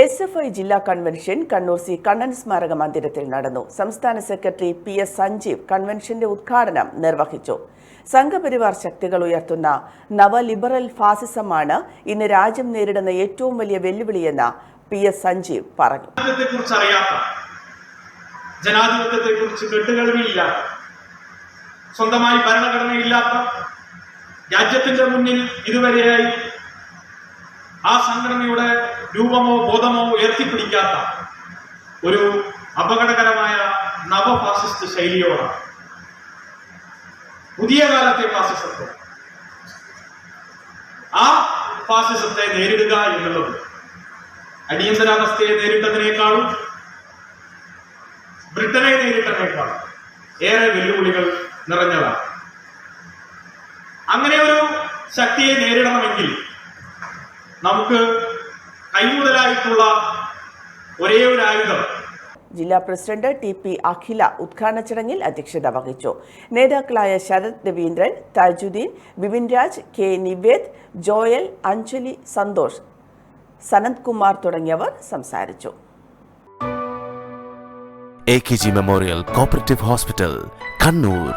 S F I ജില്ലാ convention Kannur C Kannan സ്മാരക മന്ദിരത്തിൽ നടന്നു. സംസ്ഥാന സെക്രട്ടറി പി എസ് സഞ്ജീവ് കൺവെൻഷന്റെ ഉദ്ഘാടനം നിർവഹിച്ചു. സംഘപരിവാർ ശക്തികൾ ഉയർത്തുന്ന നവലിബറൽ ഫാസിസമാണ് ഇന്ന് രാജ്യം നേരിടുന്ന ഏറ്റവും വലിയ വെല്ലുവിളിയെന്ന് പി എസ് സഞ്ജീവ് പറഞ്ഞു. ജനാധിപത്യത്തെക്കുറിച്ച് സ്വന്തമായി ഭരണഘടനയില്ലാത്ത രാജ്യത്തിന്റെ മുന്നിൽ ഇതുവരെയായി ആ സംഘടനയുടെ രൂപമോ ബോധമോ ഉയർത്തിപ്പിടിക്കാത്ത ഒരു അപകടകരമായ നവഫാസിസ്റ്റ് ശൈലിയോടാണ്. പുതിയ കാലത്തെ ഫാസിസത്തെ. ആ ഫാസിസത്തെ നേരിടുക എന്നുള്ളത് അടിയന്തരാവസ്ഥയെ നേരിട്ടതിനേക്കാളും ബ്രിട്ടനെ നേരിട്ടതിനേക്കാളും ഏറെ വെല്ലുവിളികൾ നിറഞ്ഞതാണ്. അങ്ങനെ ഒരു ശക്തിയെ നേരിടണമെങ്കിൽ നമുക്ക് കൈമുതലായിട്ടുള്ള ഒരേ ഒരു ആയുധം. ജില്ലാ പ്രസിഡന്റ് ടി പി അഖില ഉദ്ഘാടന ചടങ്ങിൽ അധ്യക്ഷത വഹിച്ചു. നേതാക്കളായ ശരത് രവീന്ദ്രൻ താജുദ്ദീൻ ബിപിൻ രാജ് കെ നിവേദ് ജോയൽ അഞ്ജലി സന്തോഷ് സനന്ത് കുമാർ തുടങ്ങിയവർ സംസാരിച്ചു. A K G memorial cooperative hospital Kannur